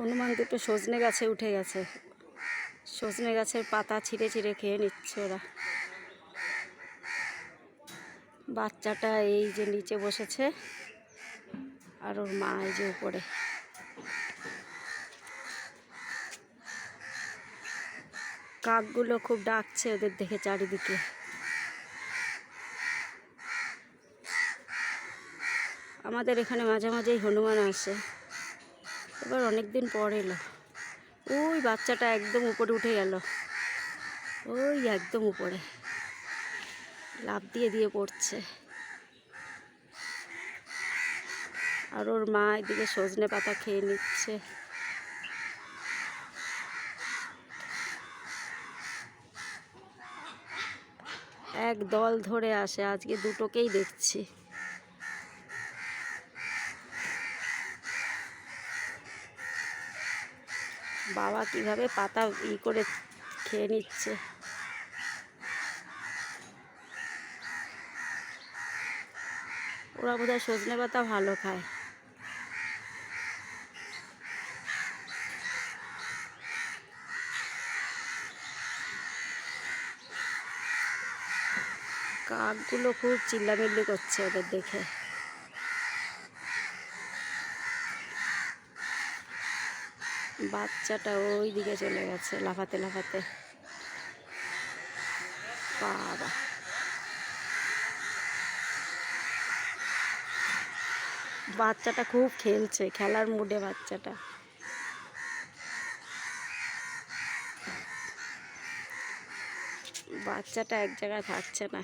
হনুমান দুটো সজনে গাছে উঠে গেছে। সজনে গাছের পাতা ছিঁড়ে ছিঁড়ে খেয়ে নিচ্ছে ওরা। বাচ্চাটা এই যে নিচে বসেছে, আর ওর মা এই যে উপরে। কাকগুলো খুব ডাকছে ওদের দেখে চারিদিকে। আমাদের এখানে মাঝে মাঝেই হনুমান আসে। এবার অনেক দিন পর এলো। ওই বাচ্চাটা একদম উপরে উঠে গেল। ওই একদম উপরে। লাফ দিয়ে দিয়ে পড়ছে। আর ওর মা এদিকে সজনে পাতা খেয়ে নিচ্ছে। এক দল ধরে আসে। আজকে দুটোকেই দেখছি। বাবা কীভাবে পাতা ই করে খেয়ে নিচ্ছে? ওরা বোধহয় সজনে পাতা ভালো খায়। কাকগুলো খুব চিল্লামিল্লি করছে ওদের দেখে। বাচ্চাটা ওই দিকে চলে গেছে, লাফাতে লাফাতে। বাবা। বাচ্চাটা খুব খেলছে, খেলার মুডে বাচ্চাটা। বাচ্চাটা এক জায়গায় থাকছে না।